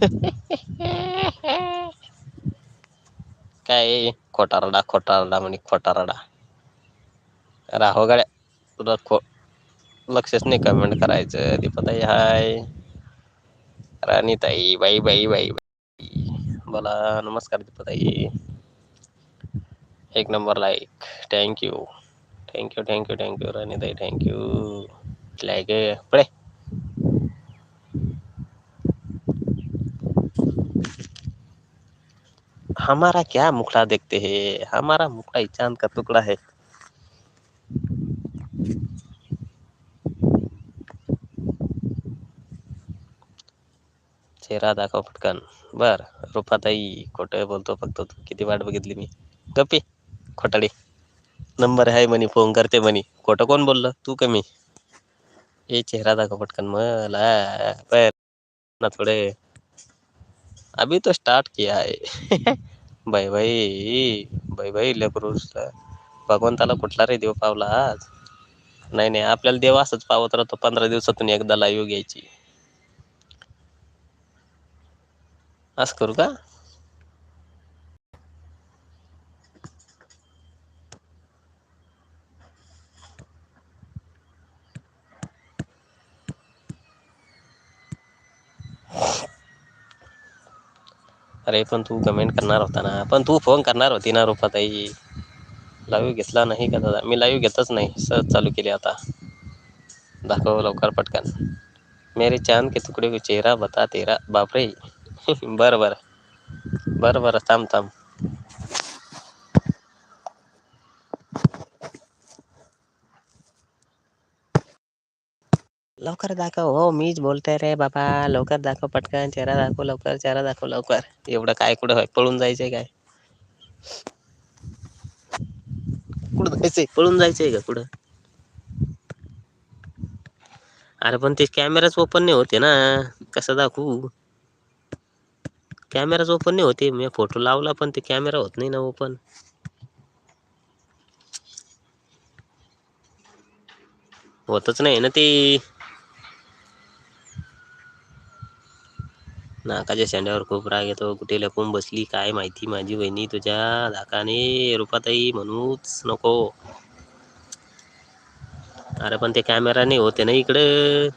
काय खोटारडा खोटारडा म्हणे खोटारडा. राहो गाड्या तुला खो लक्षच नाही कमेंट करायचं. दीपताई हाय. राणीताई बाई बाई बाई बाई. बोला नमस्कार दीपताई एक number like thank you thank you thank you thank you राणीताई thank you like पडे हमारा क्या मुखड़ा देखते हैं? हमारा मुखड़ा चाँद का टुकड़ा है। चेहरा दाखव पटकन। बर रुपाताई खोटं बोलतो फक्त तू, किती वाट बघितली मी? गप्पी, खोटाडे। नंबर आहे म्हणे, फ़ोन करते म्हणे। खोटं कोण बोललं? तू कमी ए चेहरा दाखव पटकन मला थोडे। अभी तो स्टार्ट किया है। बाई बाई बाय बाई लेकरूस भगवंताला कुठला रे देव पावला आज? नाही नाही आपल्याला देव असंच पावत राहतो पंधरा दिवसातून एकदा लाईव्ह घ्यायची. असं करू का? अरे पण तू कमेंट करणार होता ना. पण तू फोन करणार होती ना रुपाताई. लाईव्ह घेतला नाही का दादा? मी लाईव्ह घेतच नाही. सहज चालू केली आता. दाखव लवकर पटकन. मेरे चांद के तुकडे चेहरा बता तेरा. बापरे. बरं बरं. बरं बरं. थांब थांब. लवकर दाखव. हो मीच बोलते रे बाबा. लवकर दाखव पटकन. चेहरा दाखव लवकर चेहरा दाखव लवकर. एवढं काय कुठं होय? पळून जायचंय काय? कुठं जायचंय? पळून जायचंय का कुठं? अरे पण ते कॅमेराच ओपन नाही होते ना. कसं दाखवू? कॅमेराच ओपन नाही होते. मी फोटो लावला पण ते कॅमेरा होत नाही ना ओपन. होतच नाही ना ते. नाकाच्या शेंड्यावर खूप राग येतो. कुठे लपून बसली काय माहिती? माझी बहिणी तुझ्या धाकाने रुपाताई म्हणूच नको. अरे पण ते कॅमेरा नाही होते ना इकडं?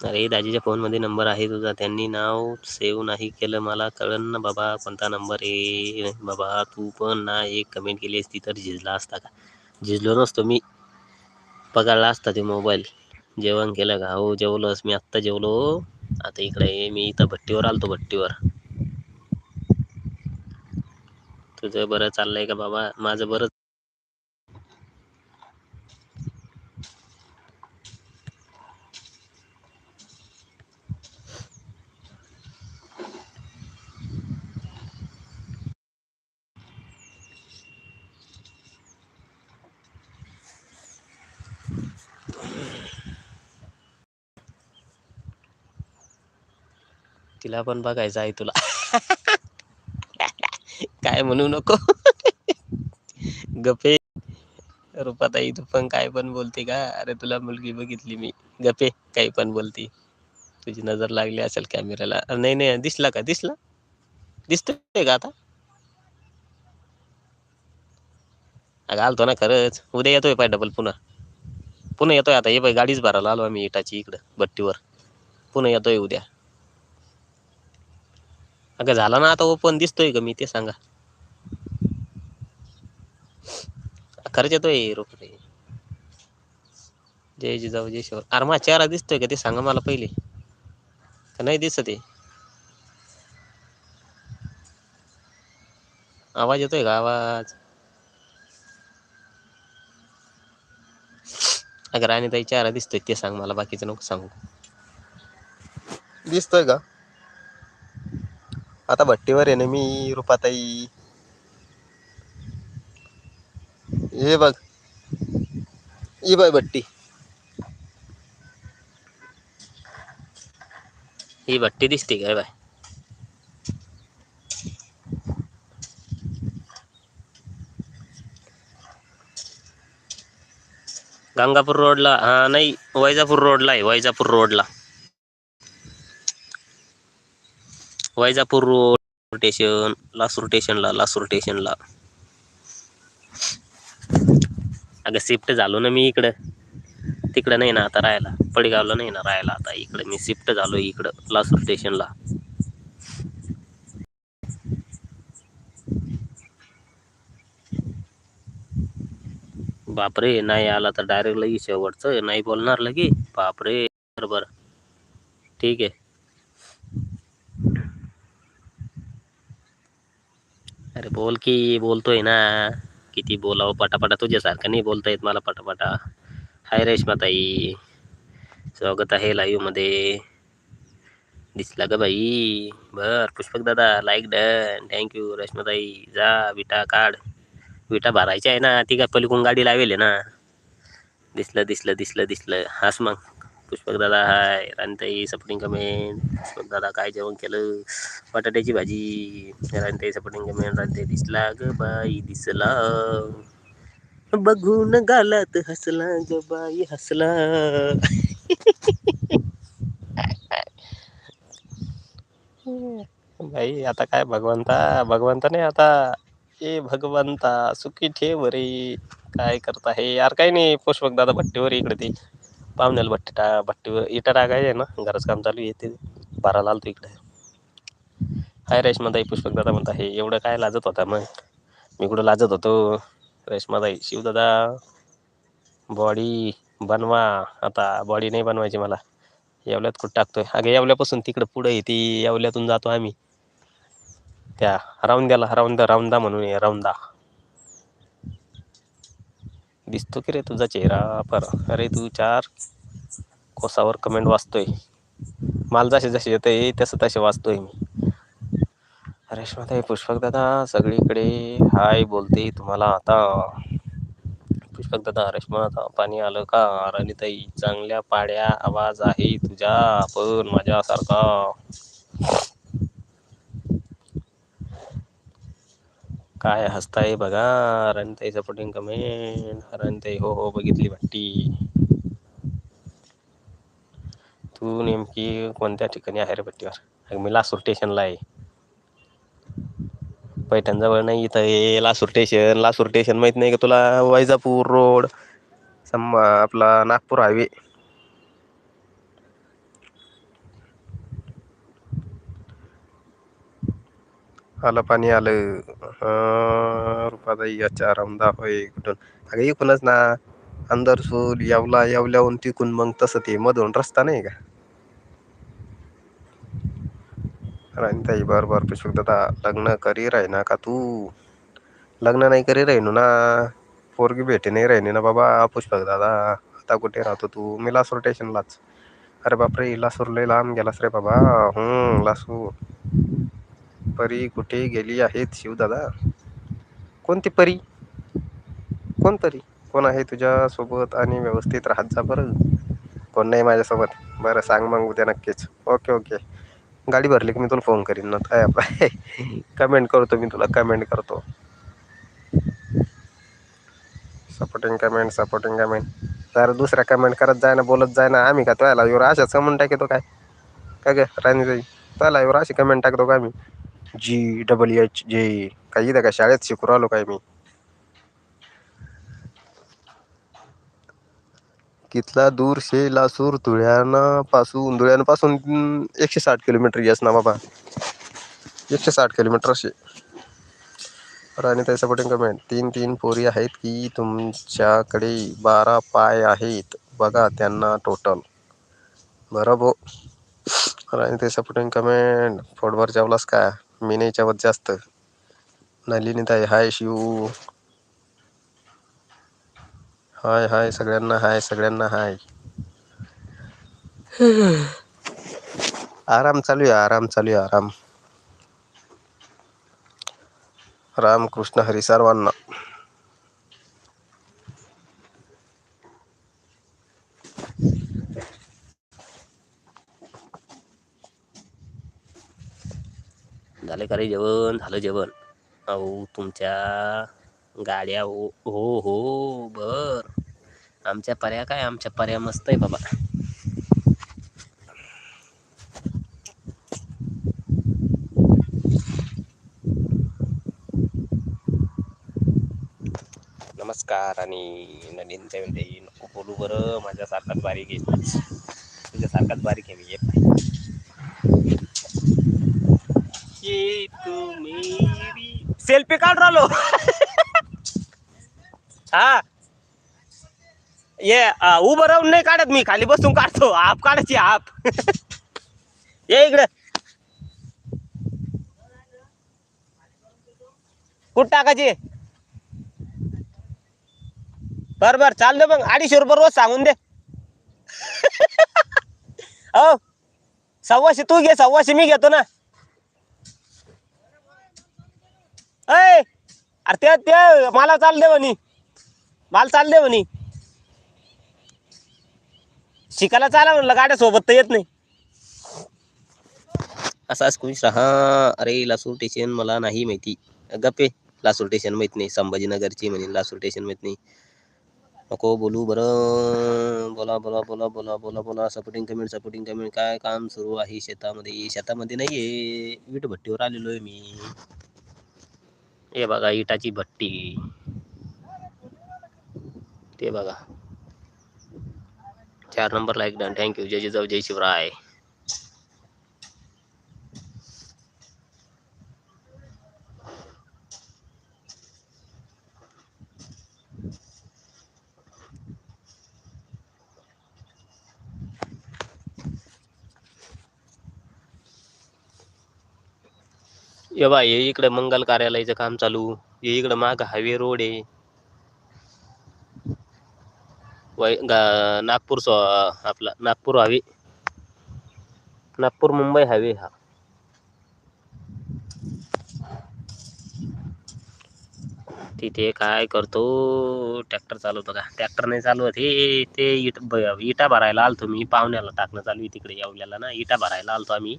अरे दाजीच्या फोनमध्ये नंबर आहे तुझा. त्यांनी नाव सेव्ह नाही केलं. मला कळन ना बाबा कोणता नंबर आहे. बाबा तू पण ना एक कमेंट केली असती तर झिजला असता का? झिजलो नसतो मी. पकडला असता ते मोबाईल जेवण केलं का? हो जेवलोस मी आत्ता जेवलो. आता इकडे मी इथं भट्टीवर आलतो भट्टीवर. तुझं बरं चाललंय का बाबा? माझं बरं तिला पण बघायचं आहे तुला. काय म्हणू नको. गपे. रुपाताई तू पण काय पण बोलते का? अरे तुला मुलगी बघितली मी. गपे काही पण बोलती. तुझी नजर लागली असेल कॅमेऱ्याला नाही नाही दिसला का? दिसला? दिसतोय का आता? अगं आलतो ना खरंच. उद्या येतोय पाय डबल पुन्हा. पुन्हा येतोय आता. हे पाय गाडीच भरायला आलो आम्ही इटाची इकडं भट्टीवर. पुन्हा येतोय उद्या. अगं झाला ना आता ओपन दिसतोय का मी? ते सांगा. खरंच येतोय रोकडे जय जिजाऊ जय शिव अरे माझा चेहरा दिसतोय का? ते सांगा मला पहिले. का नाही दिसत आहे? आवाज येतोय का? आवाज. अगं आणि ताई चेहरा दिसतोय. ते सांग मला. बाकीचं नको सांगू. दिसतोय का? आता भट्टीवर आहे ना मी रुपाताई. हे बघ. ही बघ भट्टी. ही भट्टी दिसते काय बाय? गंगापूर रोडला हा नाही वैजापूर रोडला आहे वैजापूर रोडला. वैजापूर रोड स्टेशन लासूर स्टेशनला लासूर स्टेशनला अगं शिफ्ट झालो ना मी इकडं. तिकडं नाही ना आता राहायला. पडगावला नाही ना राहायला आता इकडं. मी शिफ्ट झालो इकडं लासूर स्टेशनला बापरे नाही आला तर डायरेक्ट लगी शेवटचं. नाही बोलणार लगी. बापरे बरोबर. ठीक आहे. अरे बोल की बोलतोय ना. किती बोलावं पटापटा तुझ्यासारखं नाही बोलता येत मला पटापटा. हाय रेशमाताई स्वागत आहे लाईव्हमध्ये. दिसला ग बाई. बर पुष्पक दादा लाईक डन थँक्यू रेशमाताई जा विटा काढ. विटा भरायच्या आहे ना ती काय पलीकडून गाडी लावेल ना. दिसलं दिसलं दिसलं दिसलं. हास मग. पुष्पक दादा हाय. रानताई सपोर्टिंग कमेंट पुष्पक दादा काय जेवण केलं? बटाट्याची भाजी. रानताई सपोर्टिंग कमेंट रानताई दिसला ग बाई दिसला. बघून गालात हसला ग बाई हसला. बाई आता काय भगवंता? भगवंता नाही आता. ए भगवंता सुखी ठेव रे. काय करता हे? यार काही नाही. पुष्पक दादा भट्टीवर इकडे ते. पाहुण्याला भट्टी टा भट्टीवर इटा टाकायचे आहे ना घराचं काम चालू आहे ते बाराला आलतो इकडे. हाय रेशमाताई पुष्पक दादा म्हणत आहे एवढं काय लाजत होता मग? मी कुठं लाजत होतो? रेशमाताई शिवदादा बॉडी बनवा. आता बॉडी नाही बनवायची मला. येवल्यात कुठं टाकतोय? अगं येवल्यापासून तिकडं पुढं येते येवल्यातून जातो आम्ही. त्या राऊंद्याला राऊंदा राऊंदा म्हणून आहे राऊंदा. दिसतो की रे तुझा चेहरा? पर अरे तू चार कोसावर कमेंट वाचतोय. मला जसे जसे येते तसं तसे वाचतोय मी. रेश्माताई पुष्पक दादा सगळीकडे हाय बोलते तुम्हाला आता. पुष्पक दादा रेश्मा पाणी आलं का? राणीताई चांगल्या पाड्या आवाज आहे तुझ्या पण माझ्यासारखा. काय हसताय बघा. रणताई सपोर्टिंग कमेंट रणताई हो हो बघितली भट्टी तू नेमकी कोणत्या ठिकाणी आहे रे भट्टीवर मी लासूर स्टेशनला आहे. पैठणजवळ नाही इथं हे लासूर स्टेशन लासूर स्टेशन माहीत नाही का तुला? वैजापूर रोड सम आपला नागपूर हायवे आलं पाणी आलं. रुपाताई याच्या रामदा होय कुठून अगं इकूनच ना अंदरसूल येवला येवल्याहून तिकून मग तसं ते मधून रस्ता नाही का? राणीताई बर बर पुष्पक दादा लग्न करी राहिना का तू? लग्न नाही करी राहिनो ना. पोरगी भेटे नाही राहिनी ना बाबा पुष्पक दादा. आता कुठे राहतो तू? मी लासूर स्टेशनलाच अरे बापरे लासूर लय लांब गेलास रे बाबा. हम्म लासूर. परी कुठे गेली आहेत? शिवदादा कोणती परी? कोण परी? कोण आहे तुझ्यासोबत आणि व्यवस्थित राहत जा बरं? कोण नाही माझ्यासोबत? बरं सांग मग उद्या नक्कीच. Okay okay. गाडी भरली की मी तुला फोन करीन. ना काय कमेंट करतो मी तुला कमेंट करतो. सपोर्टिंग कमेंट सपोर्टिंग कमेंट जरा दुसऱ्या कमेंट करत जाय ना बोलत जाय ना आम्ही का तो येऊ अशाच कमेंट टाकतो काय? काय ग राणीजाई तो लाईव्हवर अशी कमेंट टाकतो का आम्ही? जी डबल एच जे काही इथं का शाळेत शिकू राहिलो काय मी. कितला दूर शे लासूर धुळ्यानापासून धुळ्यानापासून एकशे साठ किलोमीटर येस ना बाबा. एकशे साठ किलोमीटर असे. राणीताई सपोर्टिंग कमेंट तीन तीन पोरी आहेत की तुमच्याकडे बारा पाय आहेत. बघा त्यांना टोटल बरं राणी ताई सपोर्टिंग कमेंट फोडवर जेवलास का? मी नाही जेवत जास्त. नलिनी ताई हाय शिव. हाय हाय सगळ्यांना हाय सगळ्यांना हाय. आराम चालू आहे आराम चालू आहे आराम. रामकृष्ण हरी सर्वांना. झाले का रे जेवण? झालं जेवण. अहो तुमच्या गाड्या हो हो हो बर. आमच्या पर्या काय? आमच्या पर्या मस्त आहे बाबा. नमस्कार आणि नवीन ते म्हणते नको बोलू बरं. माझ्यासारखाच बारीक आहे. तुझ्यासारखाच बारीक आहे मी. येत नाही ये तू मेरी सेल्फी काढ राहिलो. हा. ये उभं राहून नाही काढत मी खाली बसून काढतो. आप काढायची आप. ये इकडे. कुठं टाकायची? बर बर चाल दे मग. अडीचशे रुपये रोज सांगून दे. हो. सव्वाशे तू घे सव्वाशे मी घेतो ना. अय अरे ते ते मला चाल दे म्हणी. मला चाल दे म्हणी. शिकायला चाला म्हणलं गाड्या सोबत तर येत नाही. असाच खुश राहा अरे लासूर स्टेशन मला नाही माहिती. गप्पे लासूर स्टेशन माहीत नाही. संभाजीनगरची म्हणे लासूर स्टेशन माहीत नाही. नको बोलू बरं. बोला बोला बोला बोला बोला बोला. सपोर्टिंग कमेंट सपोर्टिंग कमेंट काय काम सुरू आहे शेतामध्ये? शेतामध्ये नाहीये. वीट भट्टीवर आलेलो आहे मी. हे बघा इटाची भट्टी. ते बघा. चार नंबरला एक डन थँक्यू जय जिजाऊ जय शिवराय. ये बा हे इकडे मंगल कार्यालयाचं काम चालू. हे इकडे माग हायवे रोड आहे. वै गा- नागपूर सो आपला नागपूर हायवे. नागपूर मुंबई हायवे हा. तिथे काय करतो? ट्रॅक्टर चालवतो का ट्रॅक्टर नाही चालवत हे ते इट ब- इटा भरायला आलतो मी. पाहुण्याला टाकणं चालू आहे तिकडे येवल्याला ना. इटा भरायला आलतो आम्ही.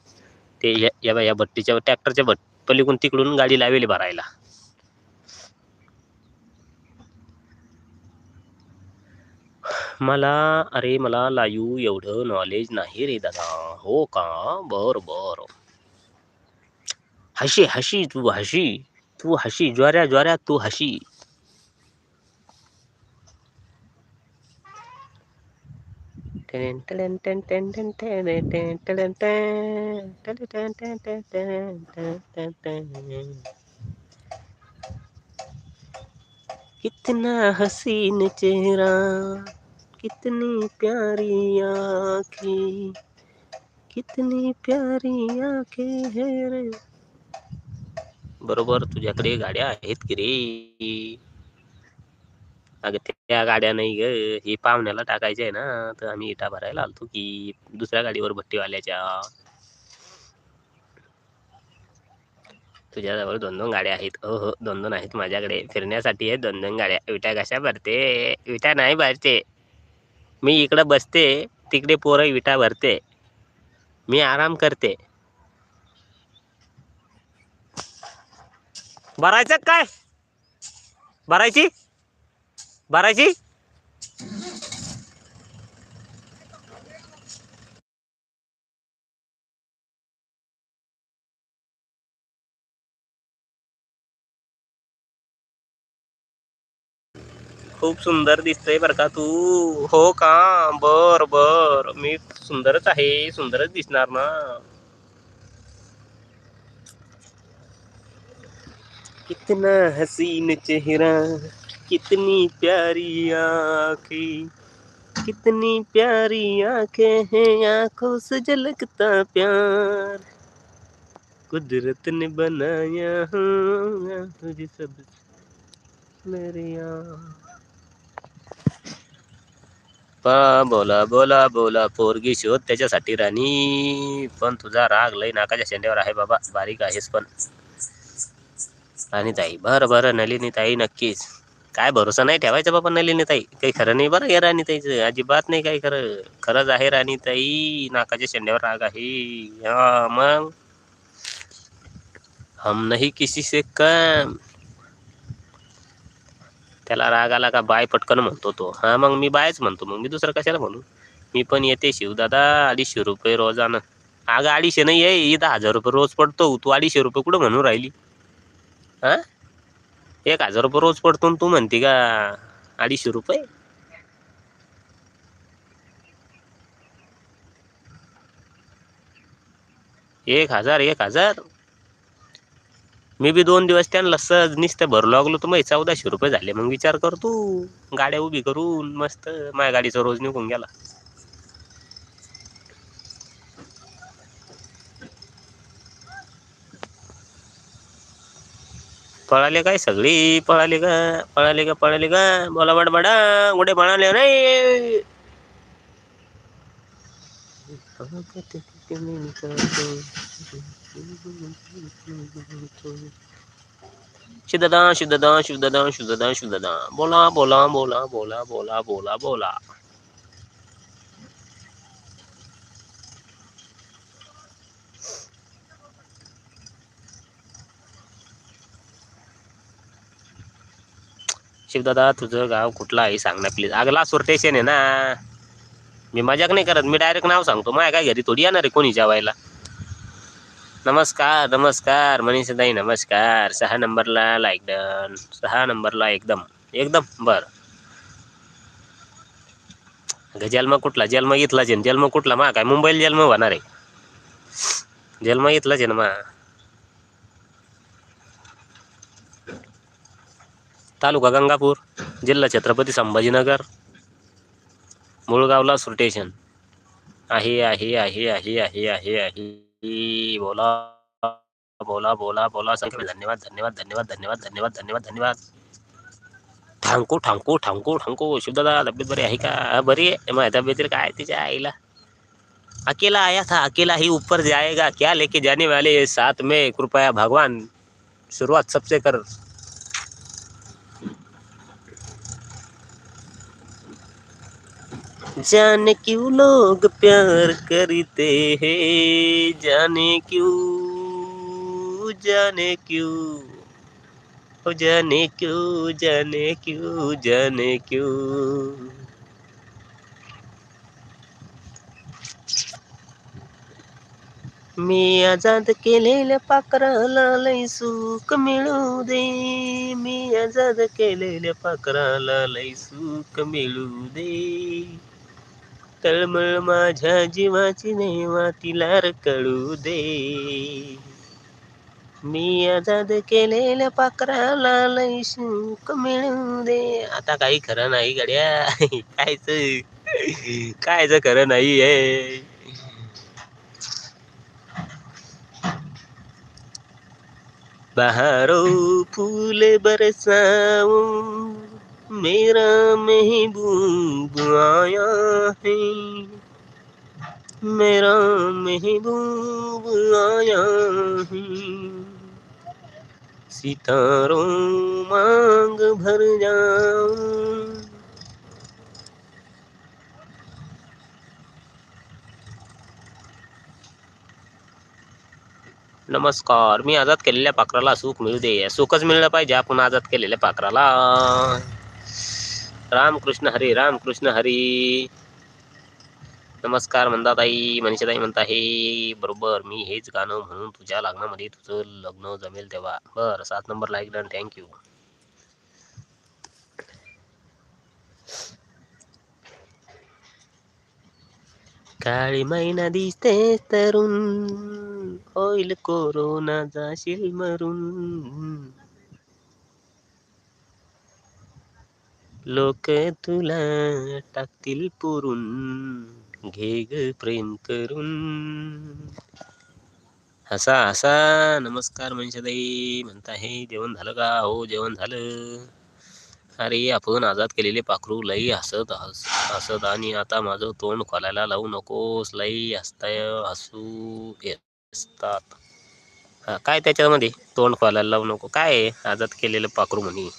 ते या या बा- या भट्टीच्या ट्रॅक्टरच्या भट्टी पलीकडून तिकडून गाडी लावेली भरायला. मला अरे मला लाईव एवढं नॉलेज नाही रे दादा. हो का? बर बर. हशी हशी तू हशी. तू हशी ज्वाऱ्या ज्वाऱ्या तू हशी. कितना हसीन चेहरा कितनी प्यारी आँखें कितनी प्यारी आँखें है रे बरोबर तुझ्याकडे गाड्या आहेत की रे अगं त्या गाड्या नाही ग हे पाहुण्याला टाकायचे आहे ना तर आम्ही इटा भरायला आलतो की दुसऱ्या गाडीवर भट्टीवाल्याच्या तुझ्याजवळ दोन दोन गाड्या आहेत. हो हो दोन दोन आहेत माझ्याकडे. फिरण्यासाठी आहेत दोन दोन गाड्या. विटा कशा भरते? विटा नाही भरते. मी इकडं बसते तिकडे पोरं विटा भरते. मी आराम करते. भरायचं काय? भरायची? भरायची खूप सुंदर दिसतंय बर का तू. हो का? बर बर. मी सुंदरच आहे. सुंदरच दिसणार ना. कितना हसीन चेहरा. कितनी प्यारी आँखें कितनी प्यारी आँखें हैं आँखों से झलकता प्यार। कुदरत ने बनाया हूँ तुझे सब मेरे पा बोला बोला बोला पोरगी शोध त्याच्यासाठी राणी. पण तुझा राग लय नाकाच्या शेंड्यावर आहे बाबा बारीक आहेस पण. आणि ताई बरं बरं नलिनी ताई नक्कीच. काय भरोसा नाही ठेवायचा बाबा नलिनी ताई. काही खरं नाही बरं हे राणीताईचं अजिबात नाही काही खरं. खरंच आहे राणीताई नाकाच्या शेंड्यावर राग आहे. हा मग? हम नाही किसी से कम. त्याला राग आला का बाय पटकन म्हणतो तो. हा मग मी बायच म्हणतो. मग मी दुसरं कशाला म्हणू? मी पण येते शिवदादा अडीचशे रुपये रोजानं. अगं अडीचशे नाही आहे दहा हजार रुपये रोज पडतो. तू अडीचशे रुपये कुठं म्हणून राहिली? हा? एक हजार रुपये रोज पडतो तू म्हणते का अडीचशे रुपये? एक हजार एक हजार? मी बी दोन दिवस त्यांना सहज निसतं भरू लागलो तर मग चौदाशे रुपये झाले. मग विचार कर तू. गाड्या उभी करून मस्त. माझ्या गाडीचा रोज निघून गेला. पळाले काय सगळी? पळाले का पळाले का पळाले का बोला बडबडा कुठे पळाले नाही शुद्धदा शुद्धदा शुद्धदा शुद्धदा शुद्धदा. बोला बोला बोला बोला बोला बोला बोला. शिवदादा तुझं गाव कुठलं आहे? सांग ना प्लीज अगं लासूर स्टेशन आहे ना. मी मजाक नाही करत. मी डायरेक्ट नाव सांगतो. माझ्या काय घरी थोडी येणार आहे कोणी जेवायला? नमस्कार नमस्कार. मनीषाताई नमस्कार. सहा नंबरला लाईक डन सहा नंबरला एकदम. एकदम? बर. अगं जन्म कुठला? जन्म इथलाच आहे. जन्म कुठला? मा काय मुंबईला जन्म होणार आहे? जन्म इथलाच आहे ना मा? तालुका गंगापूर, जिल्हा छत्रपती संभाजीनगर, मुळगावला स्टेशन आहे आहे आहे आहे आहे आहे आहे. बोला बोला बोला बोला. सगळे धन्यवाद धन्यवाद धन्यवाद धन्यवाद धन्यवाद धन्यवाद धन्यवाद. ठांकू ठांकू ठांकू ठांकू शुद्धदा तब्येत बरी आहे का? बरी आहे. माझ्या तब्येत काय तिच्या आईला? अकेला आया था अकेला ही ऊपर जाएगा क्या लेके जाने वाले? साथ में कृपया भगवान. शुरुआत सबसे कर. जाने क्यों लोग प्यार करते हैं? जाने क्यों? जाने क्यों? ओ, जाने क्यों? जाने क्यों? जाने क्यों? मी आज़ाद के केलेल्या पाखराला लय सुख मिळू दे। मी आज़ाद के केलेल्या पाखराला लय सुख मिळू दे। तळमळ माझ्या जीवाची नेवा तिला र दे. मी आजाद केलेल्या पाखराला लय सुख मिळू दे. आता काही खरं नाही गड्या. कायच? कायच खरं नाही आहे. बहारो फूल बरसाऊ मेरा महबूब आया है। मेरा महबूब आया है। सितारों मांग भर जाऊँ। नमस्कार, मी आज़ाद केलेल्या पाखराला सुख मिळू दे. सुखच मिळलं पाहिजे आपण आज़ाद केलेल्या पाखराला. रामकृष्ण हरी रामकृष्ण हरी. नमस्कार मंदाताई मनीषाताई म्हणत आहे बरोबर मी हेच गाणं म्हणून तुझ्या लग्नामध्ये तुझं लग्न जमेल तेव्हा. बरं सात नंबर लाईक डन थँक्यू काळी मैना दिसते तरुण होईल कोरोना जाशील मरून. लोक तुला टाकतील पुरून. घे ग प्रेम करून. हसा हसा. नमस्कार मनशाताई म्हणत आहे जेवण झालं का? हो जेवण झालं. अरे आपण आजाद केलेले पाखरू लई हसत हस हसत आणि आता माझं तोंड खोलायला लावू नकोस. लई हसताय हसू हसतात काय त्याच्यामध्ये? तोंड खोलायला लावू नको. काय आजाद केलेलं पाखरू म्हणे?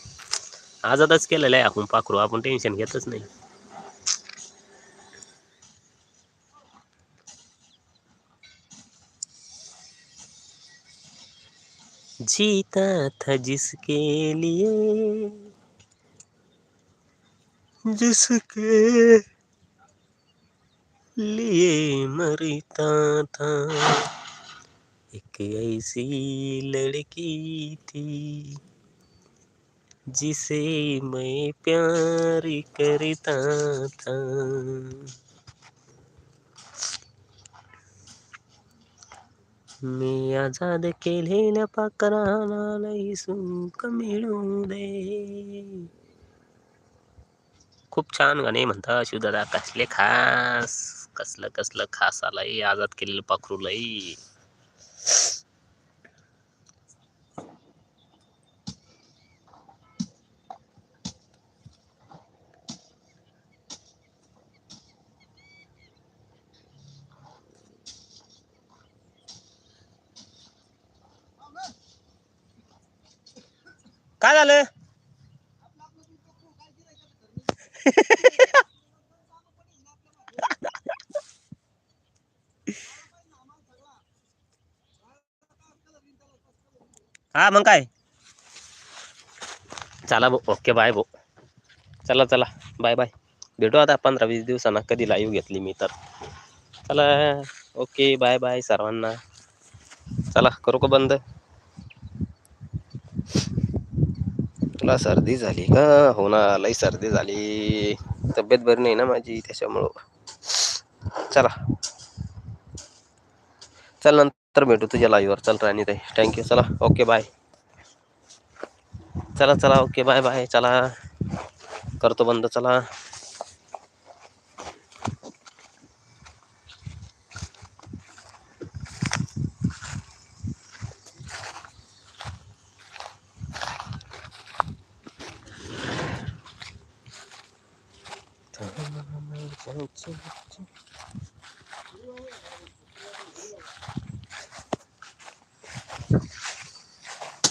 आजादच केलेलं आहे आपण पाखरू. आपण टेन्शन घेतच नाही. जीता था जिसके लिए जिसके लिए मरता था। एक ऐसी लड़की थी। जिसे मैं प्यार करता था। मी आझाद केलेल्या पाकराला सुख मिळू दे। खूप छान गाणे म्हणता शिवदादा कसले खास कसलं कसलं खास आलंय आजाद केलेलं पाखरू काय झालं? हा मग काय? चला भाऊ ओके बाय भाऊ. चला चला बाय बाय भेटू आता पंधरा वीस दिवसांना. कधी लाईव्ह घेतली मी तर. चला ओके बाय बाय सर्वांना. चला करू का बंद? तुला सर्दी झाली? का हो ना लई सर्दी झाली. तब्येत बरी नाही ना माझी त्याच्यामुळं. चला. चल नंतर भेटू तुझ्या लाईव्हवर चल राणी ताई. थँक्यू चला ओके बाय चला चला ओके बाय बाय चला. करतो बंद चला. হচ্ছে হচ্ছে।